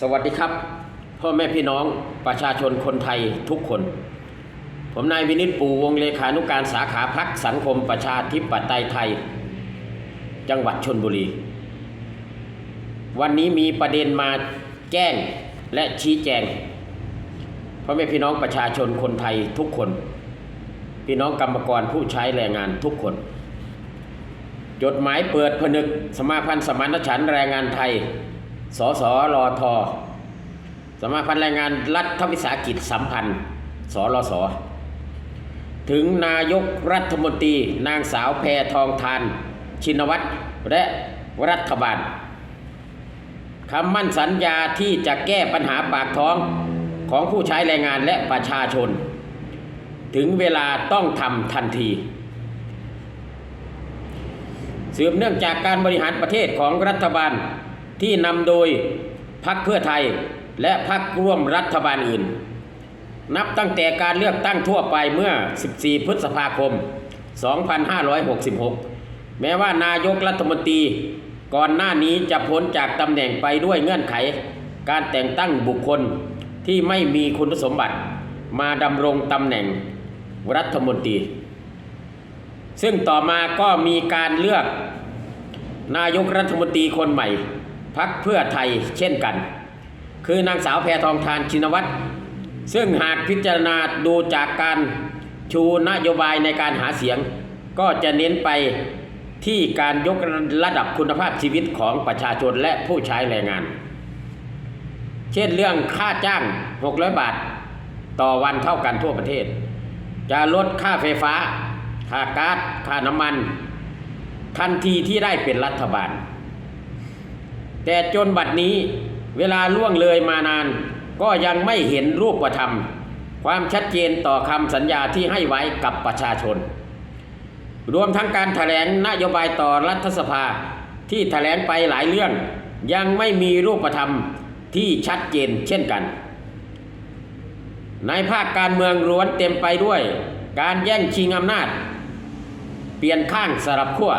สวัสดีครับ พ่อแม่พี่น้องประชาชนคนไทยทุกคน ผมนายวินิตปูวงเลขานุการสาขาพักสังคมประชาธิปไตยไทย จังหวัดชนบุรี วันนี้มีประเด็นมาแจ้งและชี้แจงพ่อแม่พี่น้องประชาชนคนไทยทุกคน พี่น้องกรรมกรผู้ใช้แรงงานทุกคน จดหมายเปิดผนึกสมาพันธ์สมานฉันแรงงานไทย สสรทสมาพันธ์แรงงานรัฐวิสาหกิจสัมพันธ์ สรส ถึงนายกรัฐมนตรี นางสาวแพทองทาน ชินวัตรและรัฐบาลคำมั่นสัญญาที่จะแก้ปัญหาปากท้องของผู้ใช้แรงงานและประชาชน ถึงเวลาต้องทำทันทีสืบเนื่องจากการบริหารประเทศของรัฐบาล ที่นำโดยพรรคเพื่อไทยและพรรคร่วมรัฐบาลอื่น นับตั้งแต่การเลือกตั้งทั่วไปเมื่อ 14 พฤษภาคม 2566 แม้ว่านายกรัฐมนตรีก่อนหน้านี้จะพ้นจากตำแหน่งไปด้วยเงื่อนไข การแต่งตั้งบุคคลที่ไม่มีคุณสมบัติมาดำรงตำแหน่งรัฐมนตรี ซึ่งต่อมาก็มีการเลือกนายกรัฐมนตรีคนใหม่ พักเพื่อไทยเช่นกัน คือนางสาวแพทองทานชินวัตรซึ่งหากพิจารณาดูจากการชูนโยบายในการหาเสียง ก็จะเน้นไปที่การยกระดับคุณภาพชีวิตของประชาชนและผู้ใช้แรงงาน เช่นเรื่องค่าจ้าง 600 บาท ต่อวันเท่ากันทั่วประเทศ จะลดค่าไฟฟ้า ค่าก๊าซค่าน้ำมัน ทันทีที่ได้เป็นรัฐบาล แต่จนบัดนี้เวลาล่วงเลยมานาน ก็ยังไม่เห็นรูปธรรม ความชัดเจนต่อคำสัญญาที่ให้ไว้กับประชาชน รวมทั้งการถแถลงนโยบายต่อรัฐสภาที่ถแถลงไปหลายเรื่อง ยังไม่มีรูปธรรมที่ชัดเจนเช่นกัน ในภาคการเมืองล้วนเต็มไปด้วย การแย่งชิงอำนาจ เปลี่ยนข้างสลับขั้ว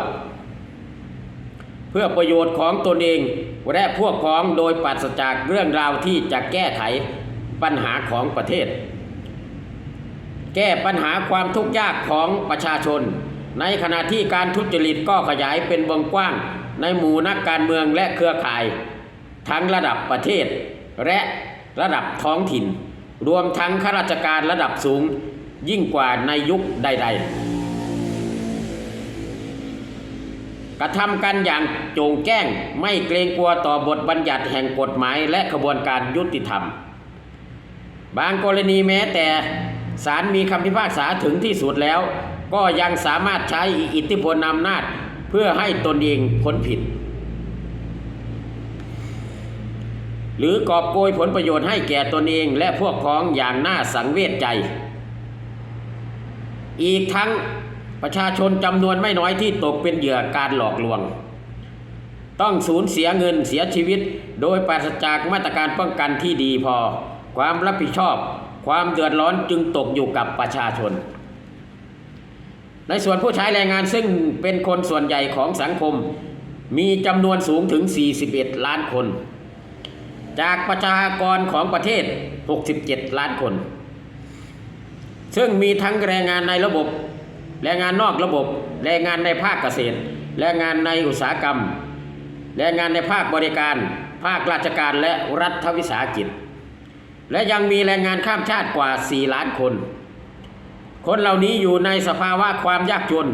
พื่อประโยชน์ของตนเอง และพวกพ้องโดยปราศจากเรื่องราวที่จะแก้ไขปัญหาของประเทศ แก้ปัญหาความทุกข์ยากของประชาชน ในขณะที่การทุจริตก็ขยายเป็นวงกว้าง ในหมู่นักการเมืองและเครือข่าย ทั้งระดับประเทศ และระดับท้องถิ่น รวมทั้งข้าราชการระดับสูงยิ่งกว่าในยุคใด ๆ กระทำกันอย่างโจงแจ้งไม่เกรงกลัวต่อบทบัญญัติแห่งกฎหมายและขบวนการยุติธรรม บางกรณีแม้แต่ศาลมีคำพิพากษาถึงที่สุดแล้ว ก็ยังสามารถใช้อิทธิพลอำนาจเพื่อให้ตนเองพ้นผิด หรือกอบโกยผลประโยชน์ให้แก่ตนเองและพวกพ้องอย่างน่าสังเวชใจ อีกทั้ง ประชาชนจำนวนไม่น้อยที่ตกเป็นเหยื่อการหลอกลวง ต้องสูญเสียเงินเสียชีวิต โดยปราศจากมาตรการป้องกันที่ดีพอ ความรับผิดชอบ ความเดือดร้อนจึงตกอยู่กับประชาชน ในส่วนผู้ใช้แรงงานซึ่งเป็นคนส่วนใหญ่ของสังคม มีจำนวนสูงถึง 41 ล้านคน จากประชากรของประเทศ 67 ล้านคน ซึ่งมีทั้งแรงงานในระบบ แรงงานนอกระบบ แรงงานในภาคเกษตร แรงงานในอุตสาหกรรม แรงงานในภาคบริการ ภาคราชการและรัฐวิสาหกิจ และยังมีแรงงานข้ามชาติกว่า 4 ล้านคน คนเหล่านี้อยู่ในสภาวะความยากจน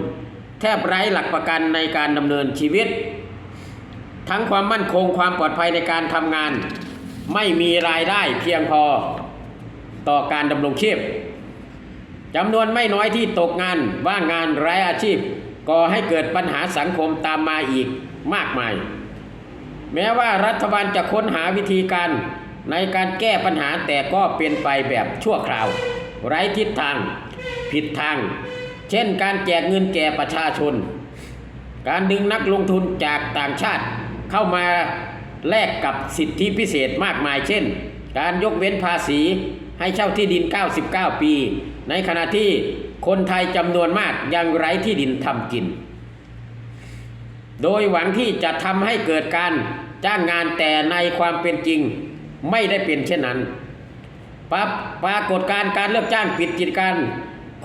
แทบไร้หลักประกันในการดำเนินชีวิต ทั้งความมั่นคงความปลอดภัยในการทำงาน ไม่มีรายได้เพียงพอต่อการดำรงชีพ จำนวนไม่น้อยที่ตกงานว่างงานไร้อาชีพก่อให้เกิดปัญหาสังคมตามมาอีกมากมาย แม้ว่ารัฐบาลจะค้นหาวิธีการในการแก้ปัญหาแต่ก็เป็นไปแบบชั่วคราว ไร้ทิศทาง ผิดทาง เช่นการแจกเงินแก่ประชาชน การดึงนักลงทุนจากต่างชาติเข้ามาแลกกับสิทธิพิเศษมากมายเช่น การยกเว้นภาษี ให้เช่าที่ดิน 99 ปี ในขณะที่คนไทยจำนวนมากยังไร้ที่ดินทำกิน โดยหวังที่จะทำให้เกิดการจ้างงานแต่ในความเป็นจริงไม่ได้เป็นเช่นนั้นปราปรากฏการการเลิกจ้างปิดกิจการ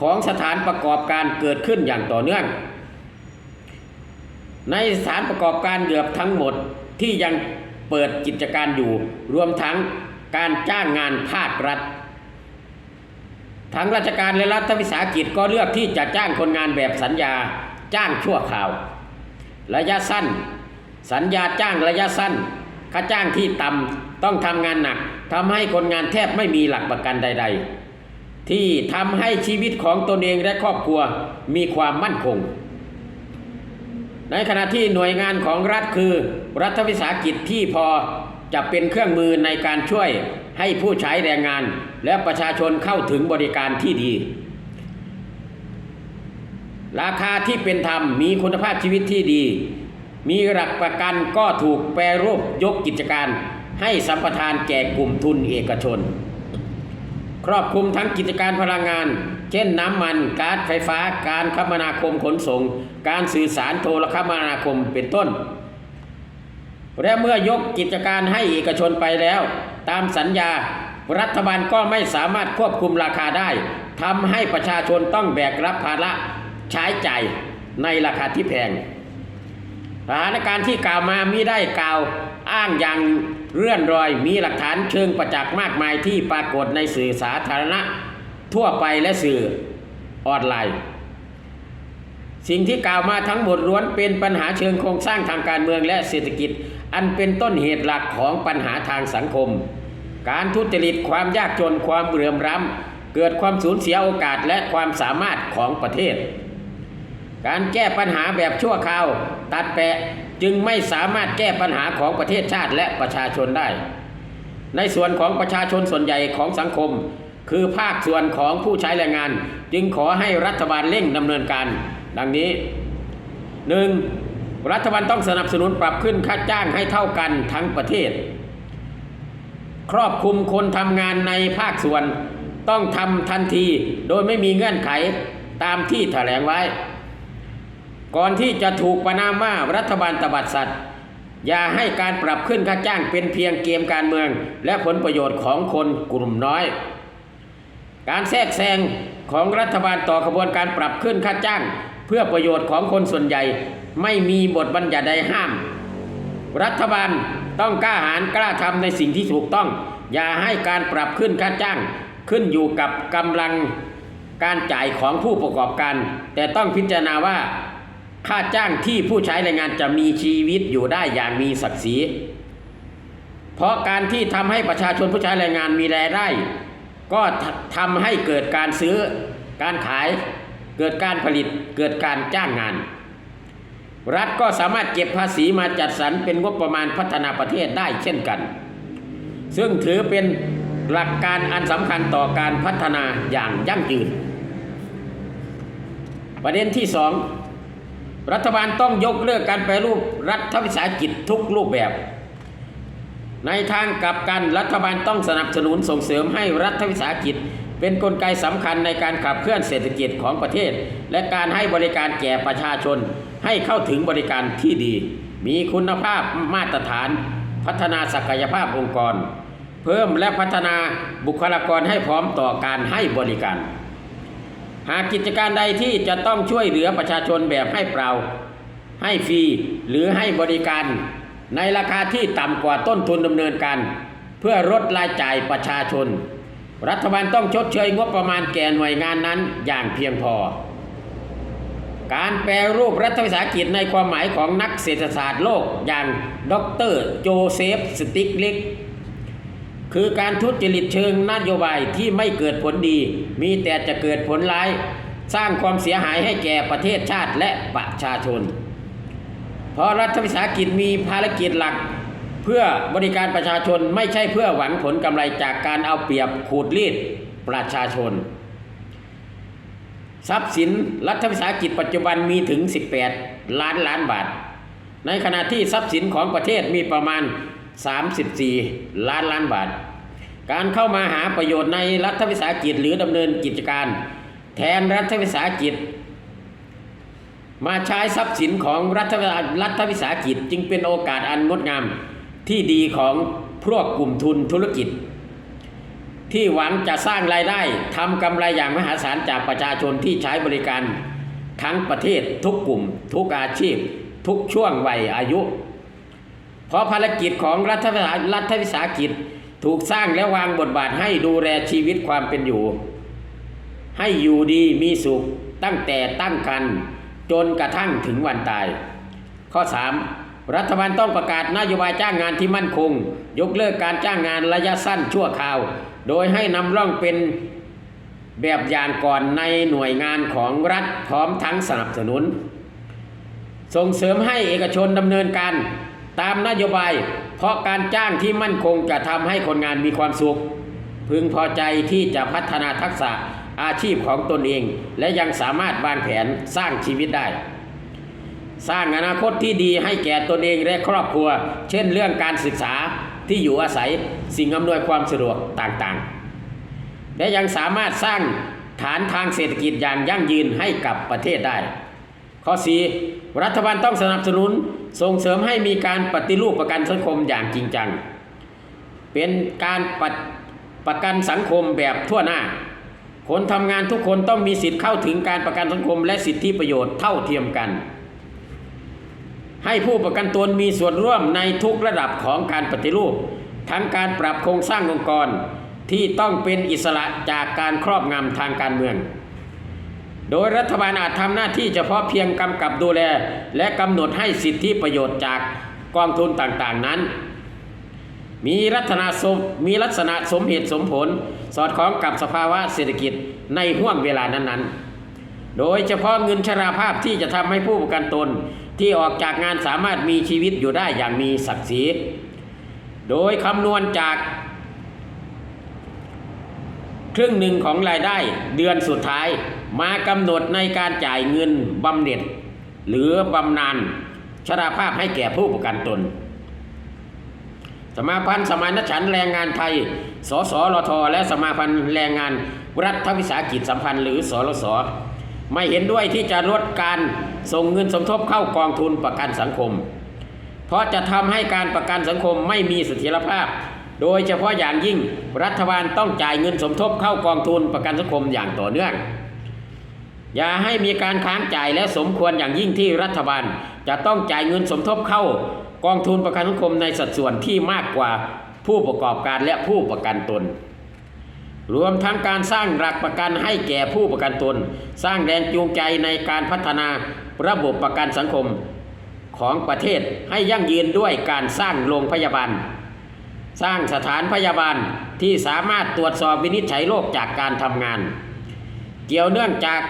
ของสถานประกอบการเกิดขึ้นอย่างต่อเนื่อง ในสถานประกอบการเกือบทั้งหมดที่ยังเปิดกิจการอยู่ รวมทั้งการจ้างงานภาครัฐ ทั้งราชการและรัฐวิสาหกิจก็เลือกที่จะจ้างคนงานแบบสัญญาจ้างชั่วคราว ระยะสั้น สัญญาจ้างระยะสั้น ค่าจ้างที่ต่ำต้องทำงานหนักทำให้คนงานแทบไม่มีหลักประกันใด ๆ ที่ทำให้ชีวิตของตนเองและครอบครัวมีความมั่นคง ในขณะที่หน่วยงานของรัฐคือ รัฐวิสาหกิจที่พอจะเป็นเครื่องมือในการช่วยให้ผู้ใช้แรงงาน และประชาชนเข้าถึงบริการที่ดี ราคาที่เป็นธรรมมีคุณภาพชีวิตที่ดี มีหลักประกันก็ถูกแปรรูปยกกิจการ ให้สัมปทานแก่กลุ่มทุนเอกชน ครอบคลุมทั้งกิจการพลังงาน เช่นน้ำมันก๊าซไฟฟ้า การคมนาคมขนส่ง การสื่อสารโทรคมนาคมเป็นต้น และเมื่อยกกิจการให้เอกชนไปแล้ว ตามสัญญา รัฐบาลก็ไม่สามารถควบคุมราคาได้ทำให้ประชาชนต้องแบกรับภาระใช้จ่ายในราคาที่แพงสถานการณ์ที่กล่าวมามิได้กล่าวอ้างอย่างเรื่อนรอยมีหลักฐานเชิงประจักษ์มากมายที่ปรากฏในสื่อสาธารณะ ทั่วไปและสื่อออนไลน์ สิ่งที่กล่าวมาทั้งหมดล้วนเป็นปัญหาเชิงโครงสร้างทางการเมืองและเศรษฐกิจ อันเป็นต้นเหตุหลักของปัญหาทางสังคม การทุจริตความยากจนความเหลื่อมล้ำเกิดความสูญเสียโอกาสและความสามารถของประเทศ การแก้ปัญหาแบบชั่วคราว ตัดแปะจึงไม่สามารถแก้ปัญหาของประเทศชาติและประชาชนได้ ในส่วนของประชาชนส่วนใหญ่ของสังคม คือภาคส่วนของผู้ใช้แรงงาน จึงขอให้รัฐบาลเร่งดำเนินการ ดังนี้ 1. รัฐบาลต้องสนับสนุนปรับขึ้นค่าจ้างให้เท่ากันทั้งประเทศ ครอบคลุมคนทำงานในภาคส่วน ต้องทำทันทีโดยไม่มีเงื่อนไขตามที่แถลงไว้ ก่อนที่จะถูกประนามว่ารัฐบาลตบัดสัตว์ อย่าให้การปรับขึ้นค่าจ้างเป็นเพียงเกมการเมือง และผลประโยชน์ของคนกลุ่มน้อย การแทรกแซงของรัฐบาลต่อขบวนการปรับขึ้นค่าจ้าง เพื่อประโยชน์ของคนส่วนใหญ่ไม่มีบทบัญญัติใดห้าม รัฐบาล ต้องกล้าหาญกล้าทำในสิ่งที่ถูกต้อง อย่าให้การปรับขึ้นค่าจ้าง ขึ้นอยู่กับกำลังการจ่ายของผู้ประกอบการ แต่ต้องพิจารณาว่าค่าจ้างที่ผู้ใช้แรงงานจะมีชีวิตอยู่ได้อย่างมีศักดิ์ศรี เพราะการที่ทำให้ประชาชนผู้ใช้แรงงานมีรายได้ ก็ทำให้เกิดการซื้อการขาย เกิดการผลิต เกิดการจ้างงาน รัฐก็สามารถเก็บภาษีมาจัดสรรเป็นงบประมาณพัฒนาประเทศได้เช่นกัน ซึ่งถือเป็นหลักการอันสำคัญต่อการพัฒนาอย่างยั่งยืน ประเด็นที่สองรัฐบาลต้องยกเลิกการแปรรูปรัฐวิสาหกิจทุกรูปแบบ ในทางกลับกันรัฐบาลต้องสนับสนุนส่งเสริมให้รัฐวิสาหกิจเป็นนกลไกสำคัญในการขับเคลื่อนเศรษฐกิจของประเทศ และการให้บริการแก่ประชาชน ให้เข้าถึงบริการที่ดี มีคุณภาพมาตรฐาน พัฒนาศักยภาพองค์กร เพิ่มและพัฒนาบุคลากรให้พร้อมต่อการให้บริการ หากกิจการใดที่จะต้องช่วยเหลือประชาชนแบบให้เปล่า ให้ฟรีหรือให้บริการ ในราคาที่ต่ำกว่าต้นทุนดำเนินการ เพื่อลดรายจ่ายประชาชน รัฐบาลต้องชดเชยงบประมาณแก่หน่วยงานนั้นอย่างเพียงพอ การแปรรูปรัฐวิสาหกิจในความหมายของนักเศรษฐศาสตร์โลกอย่างดรโจเซฟสติกลิกคือการทุจริตเชิงนโยบายที่ไม่เกิดผลดี มีแต่จะเกิดผลร้าย สร้างความเสียหายให้แก่ประเทศชาติและประชาชน เพราะรัฐวิสาหกิจมีภารกิจหลัก เพื่อบริการประชาชนไม่ใช่เพื่อหวังผลกำไรจากการเอาเปรียบขูดรีดประชาชน ทรัพย์สินรัฐวิสาหกิจปัจจุบันมีถึง 18 ล้านล้านบาท ในขณะที่ทรัพย์สินของประเทศมีประมาณ 34 ล้านล้านบาท การเข้ามาหาประโยชน์ในรัฐวิสาหกิจหรือดำเนินกิจการ แทนรัฐวิสาหกิจ มาใช้ทรัพย์สินของรัฐรัฐวิสาหกิจจึงเป็นโอกาสอันงดงามที่ดีของพวกกลุ่มทุนธุรกิจ ที่หวังจะสร้างรายได้ทำกำไรอย่างมหาศาลจากประชาชนที่ใช้บริการ ทั้งประเทศทุกกลุ่ม ทุกอาชีพ ทุกช่วงวัยอายุ เพราะภารกิจของรัฐวิสารัฐวิสาหกิจถูกสร้างและวางบทบาทให้ดูแลชีวิตความเป็นอยู่ ให้อยู่ดีมีสุขตั้งแต่ตั้งครรภ์จนกระทั่งถึงวันตาย ข้อ 3. รัฐบาลต้องประกาศนโยบายจ้างงานที่มั่นคง ยกเลิกการจ้างงานระยะสั้นชั่วคราว โดยให้นำร่องเป็นแบบอย่างก่อนในหน่วยงานของรัฐพร้อมทั้งสนับสนุน ส่งเสริมให้เอกชนดำเนินการตามนโยบาย เพราะการจ้างที่มั่นคงจะทำให้คนงานมีความสุข พึงพอใจที่จะพัฒนาทักษะอาชีพของตนเอง และยังสามารถวางแผนสร้างชีวิตได้ สร้างอนาคตที่ดีให้แก่ตนเองและครอบครัว เช่นเรื่องการศึกษาที่อยู่อาศัยสิ่งอำนวยความสะดวกต่างๆ และยังสามารถสร้างฐานทางเศรษฐกิจอย่างยั่งยืนให้กับประเทศได้ ข้อ 4. รัฐบาลต้องสนับสนุนส่งเสริมให้มีการปฏิรูปประกันสังคมอย่างจริงจัง เป็นการปประกันสังคมแบบทั่วหน้า คนทำงานทุกคนต้องมีสิทธิ์เข้าถึงการประกันสังคมและสิทธิประโยชน์เท่าเทียมกัน ให้ผู้ประกันตนมีส่วนร่วมในทุกระดับของการปฏิรูป ทั้งการปรับโครงสร้างองค์กรที่ต้องเป็นอิสระจากการครอบงำทางการเมือง โดยรัฐบาลอาจทำหน้าที่เฉพาะเพียงกำกับดูแล และกำหนดให้สิทธิประโยชน์จากกองทุนต่างๆนั้น มีลักษณะสมมีลักษณะสมเหตุสมผล สอดคล้องกับสภาวะเศรษฐกิจในห่วงเวลานั้นๆ โดยเฉพาะเงินชราภาพที่จะทำให้ผู้ประกันตน ที่ออกจากงานสามารถมีชีวิตอยู่ได้อย่างมีศักดิ์ศรี โดยคำนวณจาก ครึ่งหนึ่งของรายได้เดือนสุดท้ายมากำหนดในการจ่ายเงินบำเหน็จ หรือบำนาญชราภาพให้แก่ผู้ประกันตน สมาพันธ์สมานฉันแรงงานไทย สสรทและสมาพันธ์แรงงานรัฐวิสาหกิจสัมพันธ์หรือสรส ไม่เห็นด้วยที่จะลดการส่งเงินสมทบเข้ากองทุนประกันสังคม เพราะจะทำให้การประกันสังคมไม่มีเสถียรภาพ โดยเฉพาะอย่างยิ่งรัฐบาลต้องจ่ายเงินสมทบเข้ากองทุนประกันสังคมอย่างต่อเนื่อง อย่าให้มีการค้างจ่ายและสมควรอย่างยิ่งที่รัฐบาลจะต้องจ่ายเงินสมทบเข้ากองทุนประกันสังคมในสัดส่วนที่มากกว่าผู้ประกอบการและผู้ประกันตน รวมทั้งการสร้างหลักประกันให้แก่ผู้ประกันตน สร้างแรงจูงใจในการพัฒนาระบบประกันสังคมของประเทศให้ยั่งยืนด้วยการสร้างโรงพยาบาล สร้างสถานพยาบาลที่สามารถตรวจสอบวินิจฉัยโรคจากการทำงาน เกี่ยวเนื่องจาก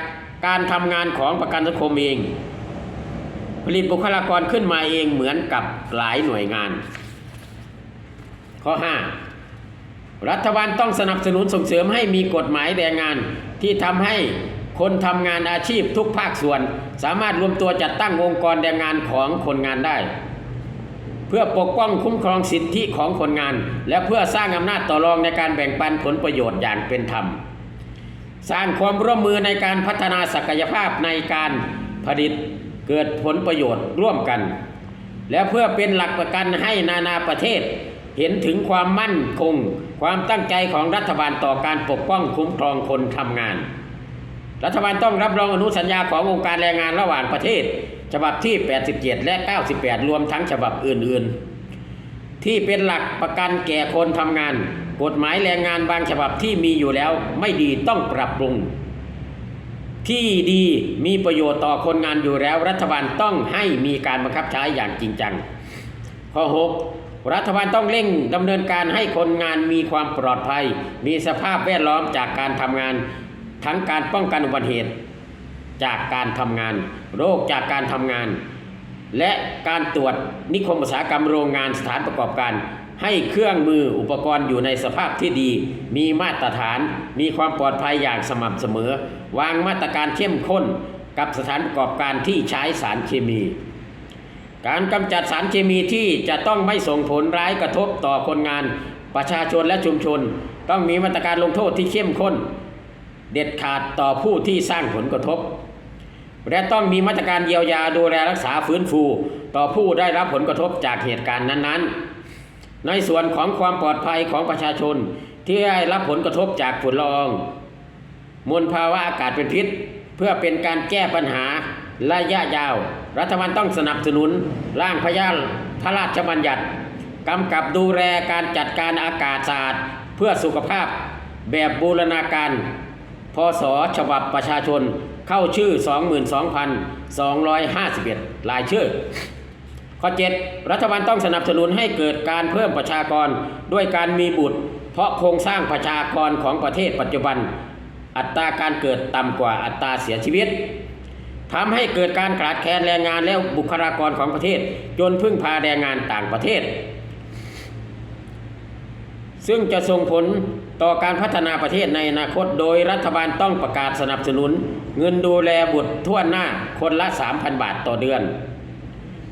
การทำงานของประกันสังคมเอง ผลิตบุคลากรขึ้นมาเองเหมือนกับหลายหน่วยงาน ข้อ 5 รัฐบาลต้องสนับสนุนส่งเสริมให้มีกฎหมายแรงงาน ที่ทำให้คนทำงานอาชีพทุกภาคส่วน สามารถรวมตัวจัดตั้งองค์กรแรงงานของคนงานได้ เพื่อปกป้องคุ้มครองสิทธิของคนงาน และเพื่อสร้างอำนาจต่อรองในการแบ่งปันผลประโยชน์อย่างเป็นธรรม สร้างความร่วมมือในการพัฒนาศักยภาพในการผลิตเกิดผลประโยชน์ร่วมกัน และเพื่อเป็นหลักประกันให้นานาประเทศ เห็นถึงความมั่นคง ความตั้งใจของรัฐบาลต่อการปกป้องคุ้มครองคนทำงาน รัฐบาลต้องรับรองอนุสัญญาขององค์การแรงงานระหว่างประเทศ ฉบับที่ 87 และ 98 รวมทั้งฉบับอื่น ๆ ที่เป็นหลักประกันแก่คนทำงาน กฎหมายแรงงานบางฉบับที่มีอยู่แล้วไม่ดีต้องปรับปรุงที่ดีมีประโยชน์ต่อคนงานอยู่แล้ว รัฐบาลต้องให้มีการบังคับใช้อย่างจริงจัง ข้อ 6 รัฐบาลต้องเร่งดำเนินการให้คนงานมีความปลอดภัย มีสภาพแวดล้อมจากการทำงาน ทั้งการป้องกันอุบัติเหตุ จากการทำงาน โรคจากการทำงาน และการตรวจนิคมอุตสาหกรรมโรงงานสถานประกอบการ ให้เครื่องมืออุปกรณ์อยู่ในสภาพที่ดี มีมาตรฐาน มีความปลอดภัยอย่างสม่ำเสมอ วางมาตรการเข้มข้นกับสถานประกอบการที่ใช้สารเคมี การกำจัดสารเคมีที่จะต้องไม่ส่งผลร้ายกระทบต่อคนงาน ประชาชนและชุมชน ต้องมีมาตรการลงโทษที่เข้มข้น เด็ดขาดต่อผู้ที่สร้างผลกระทบ และต้องมีมาตรการเยียวยาดูแลรักษาฟื้นฟู ต่อผู้ได้รับผลกระทบจากเหตุการณ์นั้นๆ ในส่วนของความปลอดภัยของประชาชนที่ได้รับผลกระทบจากฝุ่นละอองมลภาวะอากาศเป็นพิษ เพื่อเป็นการแก้ปัญหาระยะยาว รัฐบาลต้องสนับสนุนร่างพยาพระราชบัญญัติกำกับดูแลการจัดการอากาศสะอาดเพื่อสุขภาพแบบบูรณาการ พศฉบับประชาชนเข้าชื่อ 22,251 รายชื่อ ข้อ 7 รัฐบาลต้องสนับสนุนให้เกิดการเพิ่มประชากรด้วยการมีบุตร เพราะโครงสร้างประชากรของประเทศปัจจุบัน อัตราการเกิดต่ำกว่าอัตราเสียชีวิต ทำให้เกิดการขาดแคลนแรงงานและบุคลากรของประเทศ จนพึ่งพาแรงงานต่างประเทศ ซึ่งจะส่งผลต่อการพัฒนาประเทศในอนาคต โดยรัฐบาลต้องประกาศสนับสนุน เงินดูแลบุตรทั่วหน้าคนละ 3,000 บาทต่อเดือน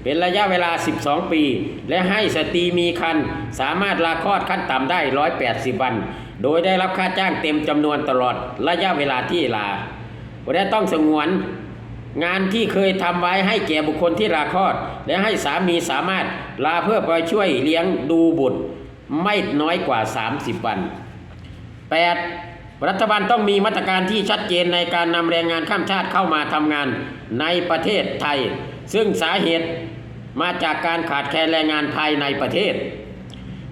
เป็นระยะเวลา 12 ปี และให้สตรีมีครรภ์สามารถลาคลอดขั้นต่ำได้ 180 วัน โดยได้รับค่าจ้างเต็มจำนวนตลอดระยะเวลาที่ลาและต้องสงวน งานที่เคยทำไว้ให้แก่บุคคลที่ลาคลอด และให้สามีสามารถลาเพื่อไปช่วยเลี้ยงดูบุตร ไม่น้อยกว่า 30 วัน 8. รัฐบาลต้องมีมาตรการที่ชัดเจนในการนำแรงงานข้ามชาติเข้ามาทำงานในประเทศไทย ซึ่งสาเหตุมาจากการขาดแคลนแรงงานภายในประเทศ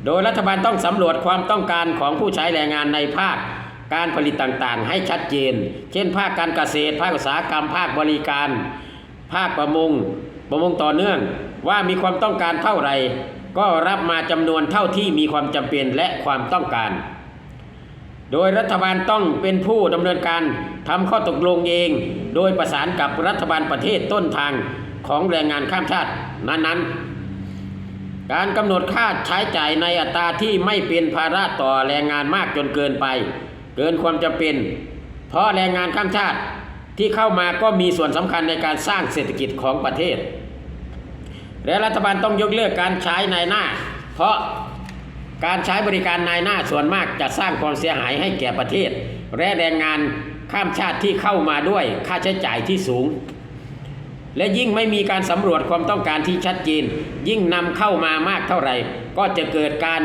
โดยรัฐบาลต้องสำรวจความต้องการของผู้ใช้แรงงานในภาค การผลิตต่างๆ ให้ชัดเจน เช่น ภาคการเกษตร ภาคอุตสาหกรรม ภาคบริการ ภาคประมง ประมงต่อเนื่อง ว่ามีความต้องการเท่าไหร่ ก็รับมาจำนวนเท่าที่มีความจำเป็นและความต้องการ โดยรัฐบาลต้องเป็นผู้ดำเนินการทำข้อตกลงเอง โดยประสานกับรัฐบาลประเทศต้นทางของแรงงานข้ามชาตินั้นๆการกำหนดค่าใช้จ่ายในอัตราที่ไม่เป็นภาระต่อแรงงานมากจนเกินไป เกินความจำเป็น เพราะแรงงานข้ามชาติที่เข้ามาก็มีส่วนสำคัญในการสร้างเศรษฐกิจของประเทศ และรัฐบาลต้องยกเลิกการใช้นายหน้า เพราะการใช้บริการนายหน้าส่วนมากจะสร้างความเสียหายให้แก่ประเทศ และแรงงานข้ามชาติที่เข้ามาด้วยค่าใช้จ่ายที่สูง และยิ่งไม่มีการสำรวจความต้องการที่ชัดเจนยิ่งนำเข้ามามากเท่าไหร่ ก็จะเกิดการ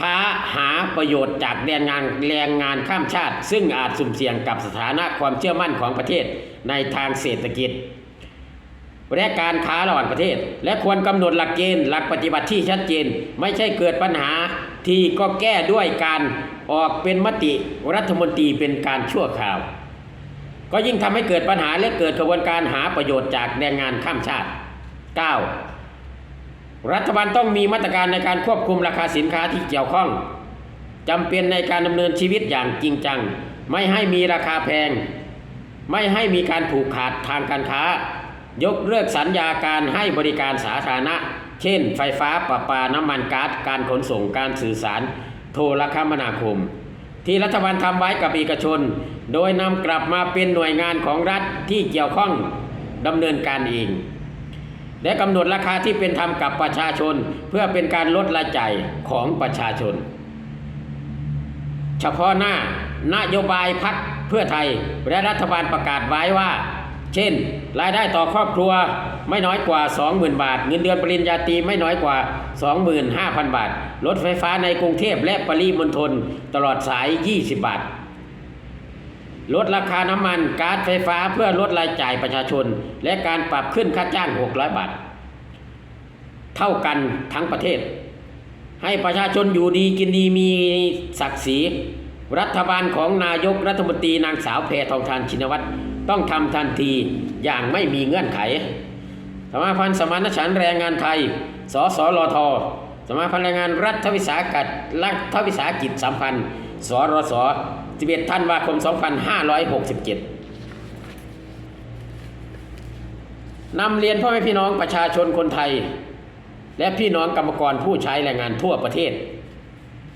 ค้าหาประโยชน์จากแรงงานแรงงานข้ามชาติ ซึ่งอาจสุ่มเสี่ยงกับสถานะความเชื่อมั่นของประเทศในทางเศรษฐกิจ และการค้าระหว่างประเทศ และควรกำหนดหลักเกณฑ์หลักปฏิบัติที่ชัดเจน ไม่ใช่เกิดปัญหาที่ก็แก้ด้วยการออกเป็นมติรัฐมนตรีเป็นการชั่วคราว ก็ยิ่งทำให้เกิดปัญหาและเกิดกระบวนการหาประโยชน์จากแรงงานข้ามชาติ 9. รัฐบาลต้องมีมาตรการในการควบคุมราคาสินค้าที่เกี่ยวข้องจำเป็นในการดำเนินชีวิตอย่างจริงจัง ไม่ให้มีราคาแพง ไม่ให้มีการผูกขาดทางการค้า ยกเลิกสัญญาการให้บริการสาธารณะ เช่น ไฟฟ้าประปาน้ำมันก๊าซการขนส่งการสื่อสาร โทรคมนาคม ที่รัฐบาลทำไว้กับเอกชน โดยนำกลับมาเป็นหน่วยงานของรัฐที่เกี่ยวข้องดำเนินการเอง และกำหนดราคาที่เป็นธรรมกับประชาชน เพื่อเป็นการลดรายจ่ายของประชาชน เฉพาะหน้านโยบายพักเพื่อไทยและรัฐบาลประกาศไว้ว่า เช่น รายได้ต่อครอบครัวไม่น้อยกว่า 20,000 บาท เงินเดือนปริญญาตรีไม่น้อยกว่า 25,000 บาท รถไฟฟ้าในกรุงเทพและปริมณฑลตลอดสาย 20 บาท ลดราคาน้ำมันก๊าซไฟฟ้าเพื่อลดรายจ่ายประชาชน และการปรับขึ้นค่าจ้าง 600 บาท เท่ากันทั้งประเทศ ให้ประชาชนอยู่ดีกินดีมีศักดิ์ศรี รัฐบาลของนายกรัฐมนตรีนางสาวแพทองทานชินวัตรต้องทำทันทีอย่างไม่มีเงื่อนไข สมาพันธ์สมานฉันแรงงานไทย สสลท สมาพันธ์แรงงานรัฐวิสาหกิจรัฐวิสาหกิจสัมพันธ์ สรส11ธันวาคม 2567นำเรียนพ่อแม่พี่น้องประชาชนคนไทย และพี่น้องกรรมกรผู้ใช้แรงงานทั่วประเทศ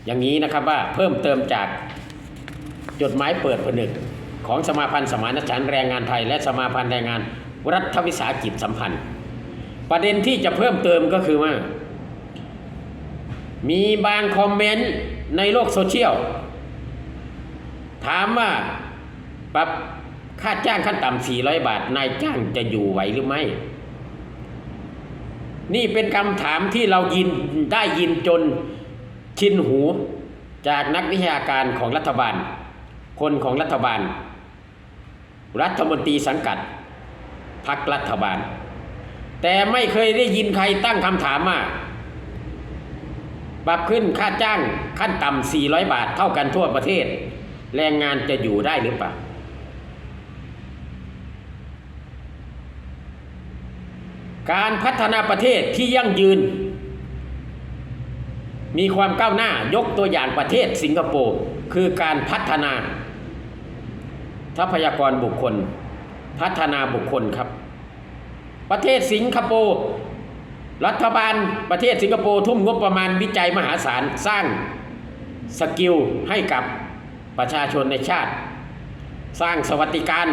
อย่างนี้นะครับว่าเพิ่มเติมจากจดหมายเปิดผนึก ของสมาพันธ์สมานฉันท์แรงงานไทย และสมาพันธ์แรงงานรัฐวิสาหกิจสัมพันธ์ ประเด็นที่จะเพิ่มเติมก็คือว่า มีบางคอมเมนต์ในโลกโซเชียล ถามว่าปรับค่าจ้างขั้นต่ำ400บาท นายจ้างจะอยู่ไหวหรือไม่ นี่เป็นคำถามที่เรายินได้ยินจนชินหูจากนักวิชาการของรัฐบาล คนของรัฐบาล รัฐมนตรีสังกัดพรรครัฐบาล แต่ไม่เคยได้ยินใครตั้งคำถามว่าปรับขึ้นค่าจ้างขั้นต่ำ400 บาทเท่ากันทั่วประเทศ แรงงานจะอยู่ได้หรือเปล่าการพัฒนาประเทศที่ยั่งยืน มีความก้าวหน้ายกตัวอย่างประเทศสิงคโปร์คือการพัฒนา ทรัพยากรบุคคล พัฒนาบุคคลครับ ประเทศสิงคโปร์รัฐบาลประเทศสิงคโปร์ทุ่มงบประมาณวิจัยมหาศาลสร้างสกิลให้กับ ประชาชนในชาติ สร้างสวัสดิการ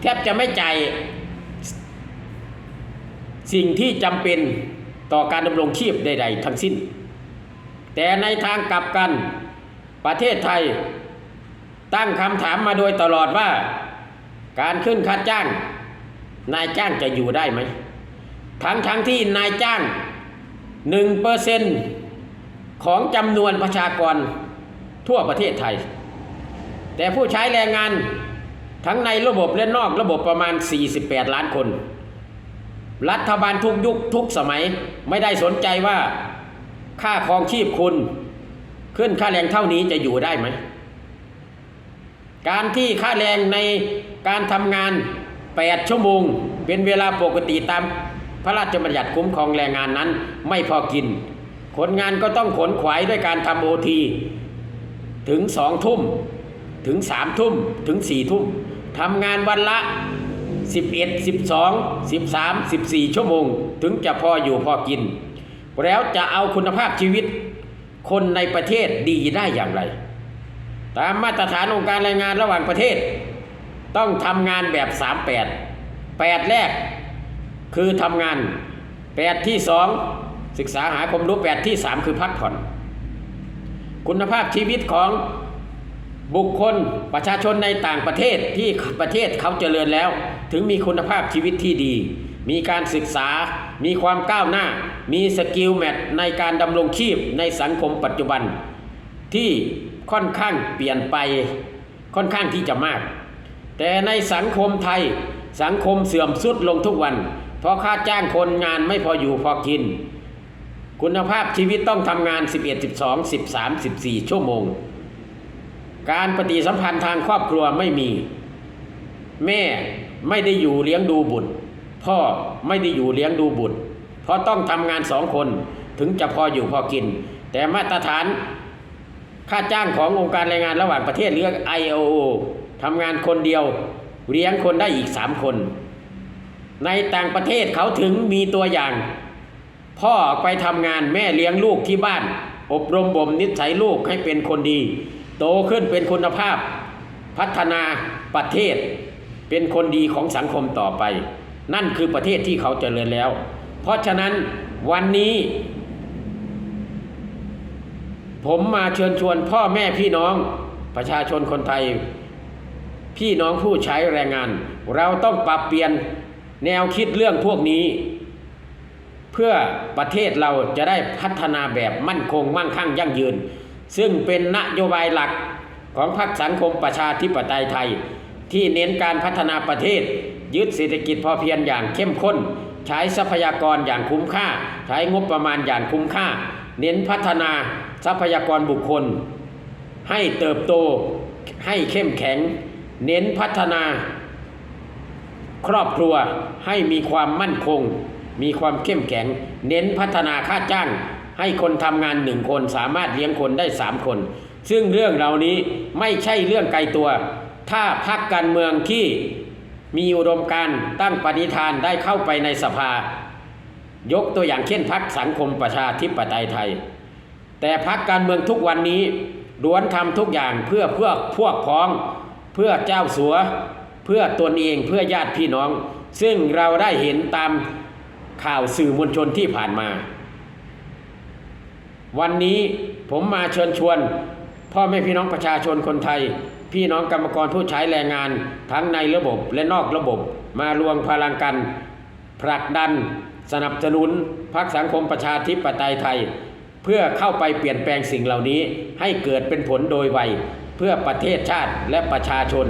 แทบจะไม่จ่ายสิ่งที่จำเป็นต่อการดำรงชีพใด ๆ ทั้งสิ้น แต่ในทางกลับกันประเทศไทย ตั้งคำถามมาโดยตลอดว่า การขึ้นค่าจ้าง นายจ้างจะอยู่ได้ไหมทั้งทั้งที่นายจ้างหนึ่งเปอร์เซนของจำนวนประชากร ทั่วประเทศไทย แต่ผู้ใช้แรงงานทั้งในระบบและนอกระบบประมาณ 48 ล้านคน รัฐบาลทุกยุคทุกสมัยไม่ได้สนใจว่าค่าครองชีพคุณ ขึ้นค่าแรงเท่านี้จะอยู่ได้ไหม การที่ค่าแรงในการทำงาน 8 ชั่วโมง เป็นเวลาปกติตามพระราชบัญญัติคุ้มครองแรงงานนั้นไม่พอกิน คนงานก็ต้องขนขวายด้วยการทำโอที ถึงสองทุ่มถึงสามทุ่มถึงสี่ทุ่มทำงานวันละ 11 12 13 14 ชั่วโมง ถึงจะพออยู่พอกิน แล้วจะเอาคุณภาพชีวิต คนในประเทศดีได้อย่างไร ตามมาตรฐานองค์การแรงงานระหว่างประเทศ ต้องทำงานแบบ 38 8 แรก คือทำงาน 8 ที่ 2 ศึกษาหาความรู้ 8 ที่ 3 คือพักผ่อน คุณภาพชีวิตของบุคคลประชาชนในต่างประเทศที่ประเทศเขาเจริญแล้ว ถึงมีคุณภาพชีวิตที่ดี มีการศึกษา มีความก้าวหน้า มีสกิลแมทในการดำรงชีพในสังคมปัจจุบัน ที่ค่อนข้างเปลี่ยนไปค่อนข้างที่จะมาก แต่ในสังคมไทยสังคมเสื่อมสุดลงทุกวัน เพราะค่าจ้างคนงานไม่พออยู่พอกิน คุณภาพชีวิตต้องทำงาน 11 12 13 14 ชั่วโมง การปฏิสัมพันธ์ทางครอบครัวไม่มี แม่ไม่ได้อยู่เลี้ยงดูบุตร พ่อไม่ได้อยู่เลี้ยงดูบุตร เพราะต้องทำงานสองคนถึงจะพออยู่พอกิน แต่มาตรฐานค่าจ้างขององค์การแรงงานระหว่างประเทศเรียก ILO ทำงานคนเดียวเลี้ยงคนได้อีกสามคน ในต่างประเทศเขาถึงมีตัวอย่าง พ่อไปทำงานแม่เลี้ยงลูกที่บ้าน อบรมบ่มนิสัยลูกให้เป็นคนดี โตขึ้นเป็นคุณภาพ พัฒนาประเทศ เป็นคนดีของสังคมต่อไป นั่นคือประเทศที่เขาเจริญแล้ว เพราะฉะนั้นวันนี้ ผมมาเชิญชวนพ่อแม่พี่น้องประชาชนคนไทย พี่น้องผู้ใช้แรงงาน เราต้องปรับเปลี่ยนแนวคิดเรื่องพวกนี้ เพื่อประเทศเราจะได้พัฒนาแบบมั่นคงมั่งคั่งยั่งยืน ซึ่งเป็นนโยบายหลักของพรรคสังคมประชาธิปไตยไทย ที่เน้นการพัฒนาประเทศ ยึดเศรษฐกิจพอเพียงอย่างเข้มข้น ใช้ทรัพยากรอย่างคุ้มค่า ใช้งบประมาณอย่างคุ้มค่า เน้นพัฒนาทรัพยากรบุคคล ให้เติบโตให้เข้มแข็ง เน้นพัฒนา ครอบครัวให้มีความมั่นคง มีความเข้มแข็ง เน้นพัฒนาค่าจ้าง ให้คนทำงานหนึ่งคนสามารถเลี้ยงคนได้สามคน ซึ่งเรื่องเหล่านี้ไม่ใช่เรื่องไกลตัว ถ้าพรรคการเมืองที่มีอุดมการตั้งปณิธานได้เข้าไปในสภา ยกตัวอย่างเช่นพรรคสังคมประชาธิปไตยไทย แต่พรรคการเมืองทุกวันนี้ล้วนทำทุกอย่างเพื่อเพื่อพวกพ้อง เพื่อเจ้าสัว เพื่อตนเองเพื่อญาติพี่น้อง ซึ่งเราได้เห็นตาม ข่าวสื่อมวลชนที่ผ่านมา วันนี้ผมมาเชิญชวน พ่อแม่พี่น้องประชาชนคนไทย พี่น้องกรรมกรผู้ใช้แรงงาน ทั้งในระบบและนอกระบบ มารวมพลังกัน ผลักดัน สนับสนุนพรรคสังคมประชาธิปไตยไทย เพื่อเข้าไปเปลี่ยนแปลงสิ่งเหล่านี้ให้เกิดเป็นผลโดยไวเพื่อประเทศชาติและประชาชน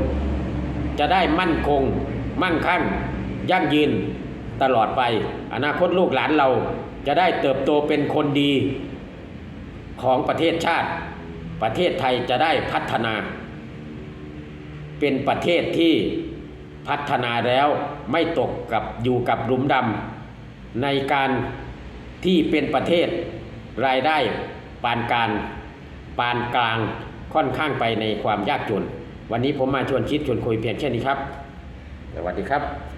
จะได้มั่นคง มั่งคั่ง ยั่งยืน ตลอดไป อนาคตลูกหลานเราจะได้เติบโตเป็นคนดีของประเทศชาติ ประเทศไทยจะได้พัฒนา เป็นประเทศที่พัฒนาแล้วไม่ตกกับอยู่กับหลุมดำในการที่เป็นประเทศรายได้ปานกลางปานกลางค่อนข้างไปในความยากจน วันนี้ผมมาชวนคิดชวนคุยเพียงแค่นี้ครับ สวัสดีครับ